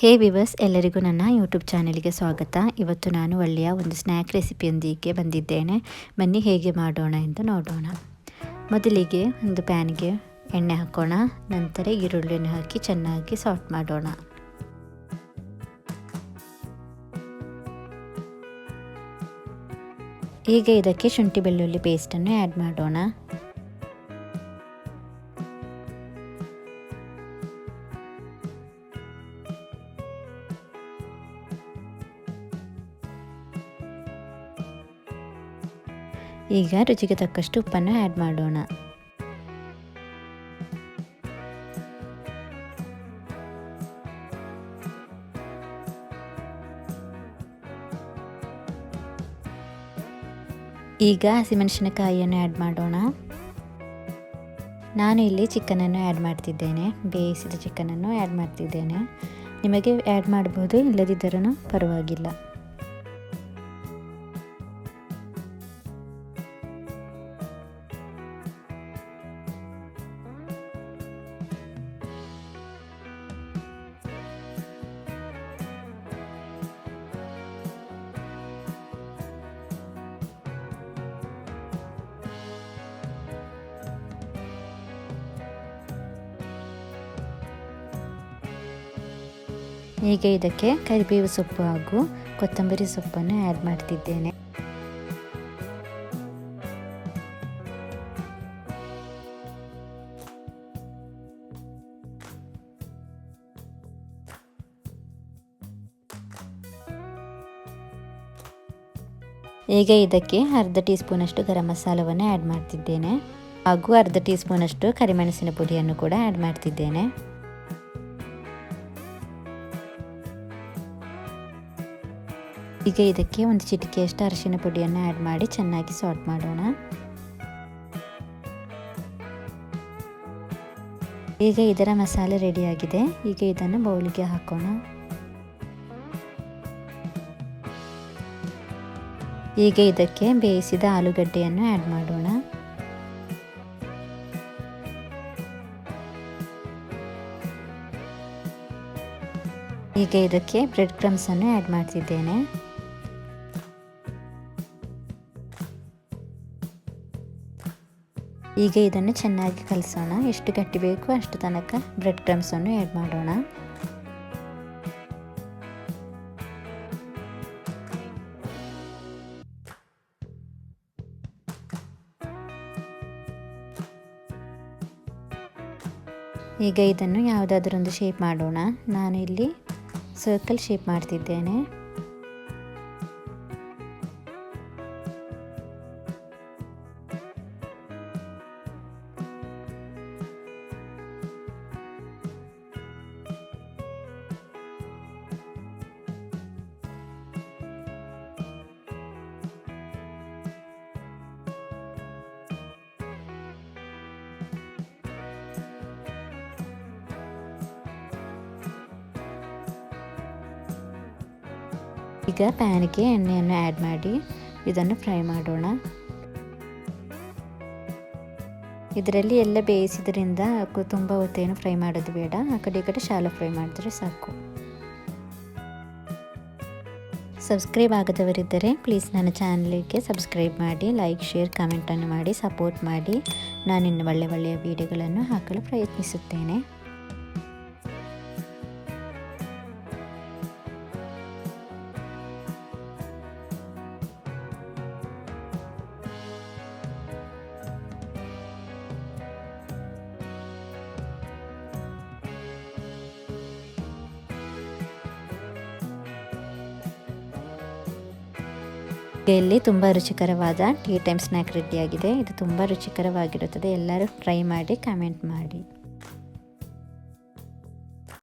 ಹೇ viewers, ಎಲ್ಲರಿಗೂ ನನ್ನ YouTube ಚಾನಲ್ಗೆ ಸ್ವಾಗತ. ಇವತ್ತು ನಾನು ಒಳ್ಳೆಯ ಒಂದು ಸ್ನ್ಯಾಕ್ ರೆಸಿಪಿಯೊಂದಿಗೆ ಬಂದಿದ್ದೇನೆ. ಬನ್ನಿ ಹೇಗೆ ಮಾಡೋಣ ಎಂದು ನೋಡೋಣ. ಮೊದಲಿಗೆ ಒಂದು ಪ್ಯಾನ್ಗೆ ಎಣ್ಣೆ ಹಾಕೋಣ. ನಂತರ ಈರುಳ್ಳಿಯನ್ನು ಹಾಕಿ ಚೆನ್ನಾಗಿ ಸಾಫ್ಟ್ ಮಾಡೋಣ. ಈಗ ಇದಕ್ಕೆ ಶುಂಠಿ ಬೆಳ್ಳುಳ್ಳಿ ಪೇಸ್ಟನ್ನು ಆ್ಯಡ್ ಮಾಡೋಣ. ಈಗ ರುಚಿಗೆ ತಕ್ಕಷ್ಟು ಉಪ್ಪನ್ನು ಆ್ಯಡ್ ಮಾಡೋಣ. ಈಗ ಹಸಿಮೆಣಸಿನಕಾಯಿಯನ್ನು ಆ್ಯಡ್ ಮಾಡೋಣ. ನಾನು ಇಲ್ಲಿ ಚಿಕನನ್ನು ಆ್ಯಡ್ ಮಾಡ್ತಿದ್ದೇನೆ. ಬೇಯಿಸಿದ ಚಿಕನನ್ನು ಆ್ಯಡ್ ಮಾಡ್ತಿದ್ದೇನೆ. ನಿಮಗೆ ಆ್ಯಡ್ ಮಾಡ್ಬೋದು ಇಲ್ಲದಿದ್ದರೂ ಪರವಾಗಿಲ್ಲ. ಈಗ ಇದಕ್ಕೆ ಕರಿಬೇವು ಸೊಪ್ಪು ಹಾಗೂ ಕೊತ್ತಂಬರಿ ಸೊಪ್ಪನ್ನು ಆ್ಯಡ್ ಮಾಡ್ತಿದ್ದೇನೆ. ಈಗ ಇದಕ್ಕೆ ಅರ್ಧ ಟೀ ಸ್ಪೂನಷ್ಟು ಗರಂ ಮಸಾಲವನ್ನು ಆ್ಯಡ್ ಮಾಡ್ತಿದ್ದೇನೆ ಹಾಗೂ ಅರ್ಧ ಟೀ ಸ್ಪೂನಷ್ಟು ಕರಿಮೆಣಸಿನ ಪುಡಿಯನ್ನು ಕೂಡ ಆ್ಯಡ್ ಮಾಡ್ತಿದ್ದೇನೆ. ಈಗ ಇದಕ್ಕೆ ಒಂದು ಚಿಟಿಕೆಯಷ್ಟು ಅರಿಶಿನ ಪುಡಿಯನ್ನು ಆ್ಯಡ್ ಮಾಡಿ ಚೆನ್ನಾಗಿ ಸಾಲ್ಟ್ ಮಾಡೋಣ. ಈಗ ಇದರ ಮಸಾಲೆ ರೆಡಿಯಾಗಿದೆ ಈಗ ಇದನ್ನು ಬೌಲಿಗೆ ಹಾಕೋಣ. ಈಗ ಇದಕ್ಕೆ ಬೇಯಿಸಿದ ಆಲೂಗಡ್ಡೆಯನ್ನು ಆ್ಯಡ್ ಮಾಡೋಣ. ಈಗ ಇದಕ್ಕೆ ಬ್ರೆಡ್ ಕ್ರಮ್ಸನ್ನು ಆ್ಯಡ್ ಮಾಡ್ತಿದ್ದೇನೆ. ಈಗ ಇದನ್ನು ಚೆನ್ನಾಗಿ ಕಲಿಸೋಣ. ಎಷ್ಟು ಗಟ್ಟಿ ಬೇಕು ಅಷ್ಟು ತನಕ ಬ್ರೆಡ್ ಕ್ರಮ್ಸನ್ನು ಆ್ಯಡ್ ಮಾಡೋಣ. ಈಗ ಇದನ್ನು ಯಾವುದಾದ್ರೊಂದು ಶೇಪ್ ಮಾಡೋಣ. ನಾನು ಇಲ್ಲಿ ಸರ್ಕಲ್ ಶೇಪ್ ಮಾಡ್ತಿದ್ದೇನೆ. ಈಗ ಪ್ಯಾನ್ಗೆ ಎಣ್ಣೆಯನ್ನು ಆ್ಯಡ್ ಮಾಡಿ ಇದನ್ನು ಫ್ರೈ ಮಾಡೋಣ. ಇದರಲ್ಲಿ ಎಲ್ಲ ಬೇಯಿಸಿದ್ರಿಂದ ತುಂಬ ಹೊತ್ತೇನು ಫ್ರೈ ಮಾಡೋದು ಬೇಡ. ಆ ಕಡೆ ಕಡೆ ಶಾಲೋ ಫ್ರೈ ಮಾಡಿದ್ರೆ ಸಾಕು. ಸಬ್ಸ್ಕ್ರೈಬ್ ಆಗದವರಿದ್ದರೆ ಪ್ಲೀಸ್ ನನ್ನ ಚಾನಲಿಗೆ ಸಬ್ಸ್ಕ್ರೈಬ್ ಮಾಡಿ, ಲೈಕ್, ಶೇರ್, ಕಮೆಂಟನ್ನು ಮಾಡಿ, ಸಪೋರ್ಟ್ ಮಾಡಿ. ನಾನು ಇನ್ನು ಒಳ್ಳೆ ಒಳ್ಳೆಯ ವಿಡಿಯೋಗಳನ್ನು ಹಾಕಲು ಪ್ರಯತ್ನಿಸುತ್ತೇನೆ. ಇಲ್ಲಿ ತುಂಬ ರುಚಿಕರವಾದ ಟೀ ಟೈಮ್ ಸ್ನ್ಯಾಕ್ ರೆಡಿಯಾಗಿದೆ. ಇದು ತುಂಬ ರುಚಿಕರವಾಗಿರುತ್ತದೆ. ಎಲ್ಲರೂ ಟ್ರೈ ಮಾಡಿ, ಕಮೆಂಟ್ ಮಾಡಿ.